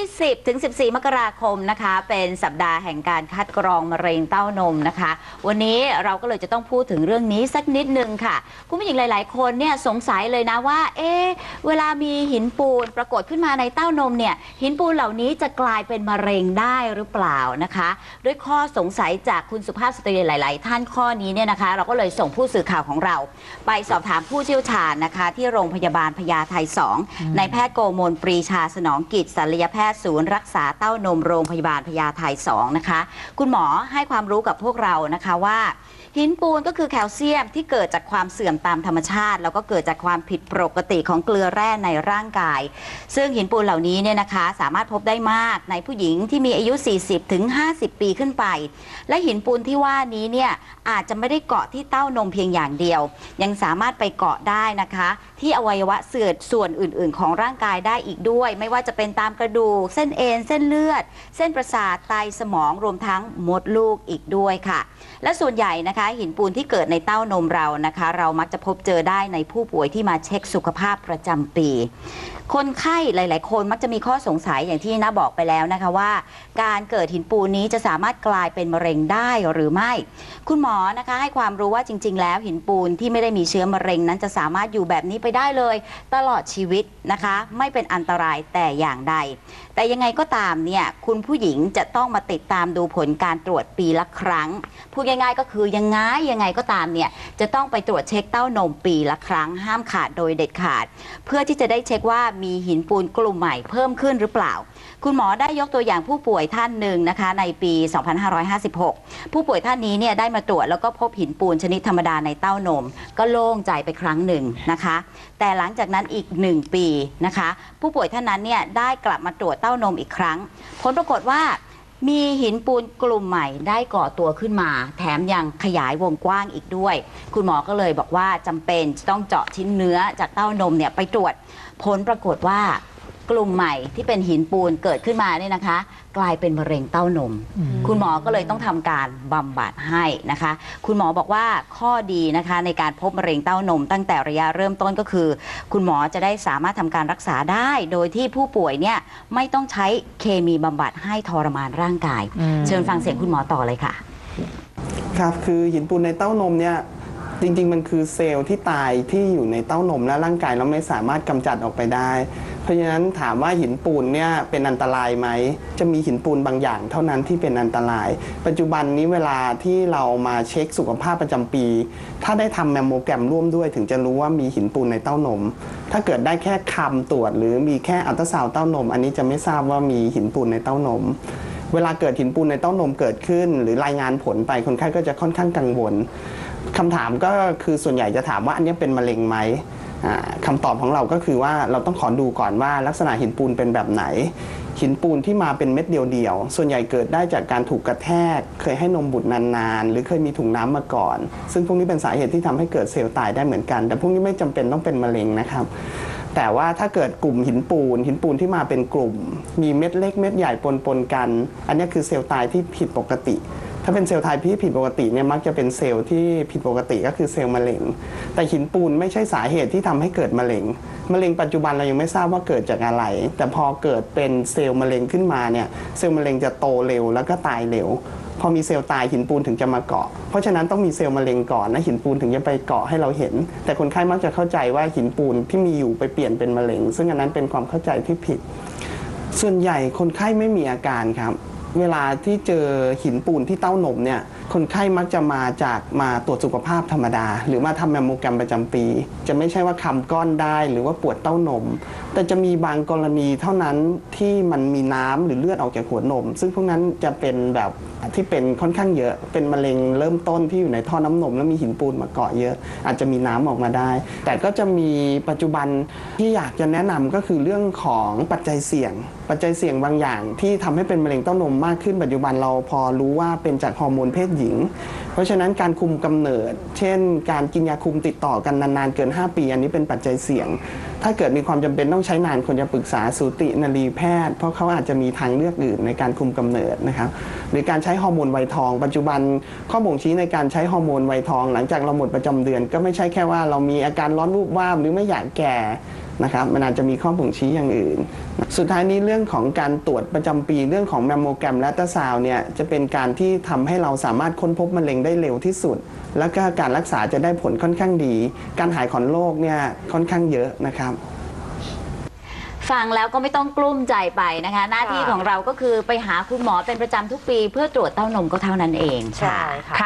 วันที่ 10 ถึง 14 มกราคมนะคะ เป็นสัปดาห์แห่งการคัดกรองมะเร็งเต้านมนะคะ วันนี้เราก็เลยจะต้องพูดถึงเรื่องนี้สักนิดนึงค่ะ คุณผู้หญิงหลาย ๆ คนเนี่ยสงสัยเลยนะว่า เอ๊ะเวลามีหินปูนปรากฏขึ้นมาในเต้านมเนี่ย หินปูนเหล่านี้จะกลายเป็นมะเร็งได้หรือเปล่านะคะ ด้วยข้อสงสัยจากคุณสุภาพสตรีหลาย ๆ ท่านข้อนี้เนี่ยนะคะ เราก็เลยส่งผู้สื่อข่าวของเรา ไปสอบถามผู้เชี่ยวชาญนะคะ ที่โรงพยาบาลพญาไท2ในแพทย์โกมลปรีชาสนองกิจศัลยแพทย์ศูนย์รักษาเต้านมโรงพยาบาลพญาไท2นะคะ คุณหมอให้ความรู้กับพวกเรานะคะว่า หินปูนก็คือแคลเซียมที่เกิดจากความเสื่อมตามธรรมชาติ แล้วก็เกิดจากความผิดปกติของเกลือแร่ในร่างกาย ซึ่งหินปูนเหล่านี้เนี่ยนะคะ สามารถพบได้มากในผู้หญิงที่มีอายุ 40ถึง50 ปีขึ้นไป และหินปูนที่ว่านี้เนี่ยอาจจะไม่ได้เกาะที่เต้านมเพียงอย่างเดียว ยังสามารถไปเกาะได้นะคะ ที่อวัยวะเสื่อส่วนอื่น ๆ ของร่างกายได้อีกด้วย ไม่ว่าจะเป็นตามกระดูกเส้นเอ็นเส้นเลือด เส้นประสาทไตสมองรวมทั้งมดลูกอีกด้วยค่ะ และส่วนใหญ่นะคะ หินปูนที่เกิดในเต้านมเรานะคะ เรามักจะพบเจอได้ในผู้ป่วยที่มาเช็คสุขภาพประจำปี คนไข้หลาย ๆ คนมักจะมีข้อสงสัยอย่างที่น้าบอกไปแล้วนะคะว่า การเกิดหินปูนนี้จะสามารถกลายเป็นมะเร็งได้หรือไม่ คุณหมอนะคะ ให้ความรู้ว่าจริง ๆ แล้วหินปูนที่ไม่ได้มีเชื้อมะเร็งนั้นจะสามารถอยู่แบบนี้ไปได้เลย ตลอดชีวิตนะคะ ไม่เป็นอันตรายแต่อย่างใดแต่ยังไงก็ตามเนี่ยคุณผู้หญิงจะต้องมาติดตามดูผลการตรวจปีละครั้ง พูดง่ายๆก็คือยังไงยังไงก็ตามเนี่ยจะต้องไปตรวจเช็คเต้านมปีละครั้ง ห้ามขาดโดยเด็ดขาด เพื่อที่จะได้เช็คว่ามีหินปูนกลุ่มใหม่เพิ่มขึ้นหรือเปล่า คุณหมอได้ยกตัวอย่างผู้ป่วยท่านหนึ่งนะคะในปี 2556 ผู้ป่วยท่านนี้เนี่ยได้มาตรวจแล้วก็พบหินปูนชนิดธรรมดาในเต้านม ก็โล่งใจไปครั้งหนึ่งนะคะ แต่หลังจากนั้นอีก 1 ปีนะคะ ผู้ป่วยท่านนั้นเนี่ยได้กลับมาตรวจเต้านมอีกครั้ง ผลปรากฏว่ามีหินปูนกลุ่มใหม่ได้ก่อตัวขึ้นมา แถมยังขยายวงกว้างอีกด้วย คุณหมอก็เลยบอกว่าจำเป็นจะต้องเจาะชิ้นเนื้อจากเต้านมเนี่ยไปตรวจ ผลปรากฏว่า กลุ่มใหม่ที่เป็นหินปูนเกิดขึ้นมาเนี่ยนะคะ กลายเป็นมะเร็งเต้านม คุณหมอก็เลยต้องทำการบำบัดให้นะคะ คุณหมอบอกว่าข้อดีนะคะในการพบมะเร็งเต้านม ตั้งแต่ระยะเริ่มต้นก็คือ คุณหมอจะได้สามารถทำการรักษาได้ โดยที่ผู้ป่วยเนี่ยไม่ต้องใช้เคมีบำบัดให้ทรมานร่างกายเชิญฟังเสียงคุณหมอต่อเลยค่ะ ครับคือหินปูนในเต้านมเนี่ยจริงๆ มันคือเซลล์ที่ตายที่อยู่ในเต้านมและร่างกายเราไม่สามารถกำจัดออกไปได้ เพราะฉะนั้นถามว่าหินปูนเนี่ยเป็นอันตรายไหม จะมีหินปูนบางอย่างเท่านั้นที่เป็นอันตราย ปัจจุบันนี้เวลาที่เรามาเช็คสุขภาพประจำปี ถ้าได้ทำแมมโมแกรมร่วมด้วย ถึงจะรู้ว่ามีหินปูนในเต้านม ถ้าเกิดได้แค่คำตรวจ หรือมีแค่อัลตราซาวด์เต้านม อันนี้จะไม่ทราบว่ามีหินปูนในเต้านมเวลาเกิดหินปูนในเต้านมเกิดขึ้น หรือรายงานผลไปคนไข้ก็จะค่อนข้างกังวลคำถามก็คือส่วนใหญ่จะถามว่าอันนี้เป็นมะเร็งไหม คำตอบของเราก็คือว่าเราต้องขอดูก่อนว่าลักษณะหินปูนเป็นแบบไหน หินปูนที่มาเป็นเม็ดเดียวๆส่วนใหญ่เกิดได้จากการถูกกระแทก เคยให้นมบุตรนานๆ หรือเคยมีถุงน้ำมาก่อน ซึ่งพวกนี้เป็นสาเหตุที่ทำให้เกิดเซลล์ตายได้เหมือนกัน แต่พวกนี้ไม่จำเป็นต้องเป็นมะเร็งนะครับแต่ว่าถ้าเกิดกลุ่มหินปูน หินปูนที่มาเป็นกลุ่ม มีเม็ดเล็กเม็ดใหญ่ปนๆกัน อันนี้คือเซลล์ตายที่ผิดปกติ ถ้าเป็นเซลล์ตายที่ผิดปกติเนี่ยมักจะเป็นเซลล์ที่ผิดปกติก็คือเซลล์มะเร็ง แต่หินปูนไม่ใช่สาเหตุที่ทำให้เกิดมะเร็ง มะเร็งปัจจุบันเรายังไม่ทราบว่าเกิดจากอะไร แต่พอเกิดเป็นเซลล์มะเร็งขึ้นมาเนี่ยเซลล์มะเร็งจะโตเร็วแล้วก็ตายเร็ว พอมีเซลล์ตายหินปูนถึงจะมาเกาะ เพราะฉะนั้นต้องมีเซลล์มะเร็งก่อนนะหินปูนถึงจะไปเกาะให้เราเห็น แต่คนไข้มักจะเข้าใจว่าหินปูนที่มีอยู่ไปเปลี่ยนเป็นมะเร็ง ซึ่งอันนั้นเป็นความเข้าใจที่ผิด ส่วนใหญ่คนไข้ไม่มีอาการครับ เวลาที่เจอหินปูนที่เต้านมเนี่ยคนไข้มักจะมาจากมาตรวจสุขภาพธรรมดา หรือมาทำแมมโมแกรมประจำปี จะไม่ใช่ว่าคำก้อนได้หรือว่าปวดเต้านม แต่จะมีบางกรณีเท่านั้นที่มันมีน้ำหรือเลือดออกจากหัวนม ซึ่งพวกนั้นจะเป็นแบบ ที่เป็นค่อนข้างเยอะเป็นมะเร็งเริ่มต้นที่อยู่ในท่อน้ำนมแล้วมีหินปูนมาเกาะเยอะ อาจจะมีน้ำออกมาได้ แต่ก็จะมีปัจจุบันที่อยากจะแนะนำก็คือเรื่องของปัจจัยเสี่ยง ปัจจัยเสี่ยงบางอย่างที่ทำให้เป็นมะเร็งเต้านมมากขึ้นปัจจุบันเราพอรู้ว่าเป็นจากฮอร์โมนเพศหญิงเพราะฉะนั้นการคุมกำเนิด เช่น การกินยาคุมติดต่อกันนานๆเกิน 5 ปี อันนี้เป็นปัจจัยเสี่ยง ถ้าเกิดมีความจำเป็นต้องใช้นานควรจะปรึกษาสูตินรีแพทย์ เพราะเขาอาจจะมีทางเลือกอื่นในการคุมกำเนิดนะครับหรือการใช้ฮอร์โมนไวยทอง ปัจจุบันข้อบ่งชี้ในการใช้ฮอร์โมนไวยทอง หลังจากเราหมดประจำเดือน ก็ไม่ใช่แค่ว่าเรามีอาการร้อนวูบวาบหรือไม่อยากแก่ นะครับมันอาจจะมีข้อบ่งชี้อย่างอื่น สุดท้ายนี้เรื่องของการตรวจประจำปีเรื่องของแมมโมแกรมและตราซาวน์เนี่ยจะเป็นการที่ทำให้เราสามารถค้นพบมะเร็งได้เร็วที่สุด แล้วก็การรักษาจะได้ผลค่อนข้างดี การหายของโรคเนี่ยค่อนข้างเยอะนะครับฟังแล้วก็ไม่ต้องกลุ้มใจไปนะคะ หน้าที่ของเราก็คือไปหาคุณหมอเป็นประจำทุกปี เพื่อตรวจเต้านมก็เท่านั้นเอง ใช่ค่ะ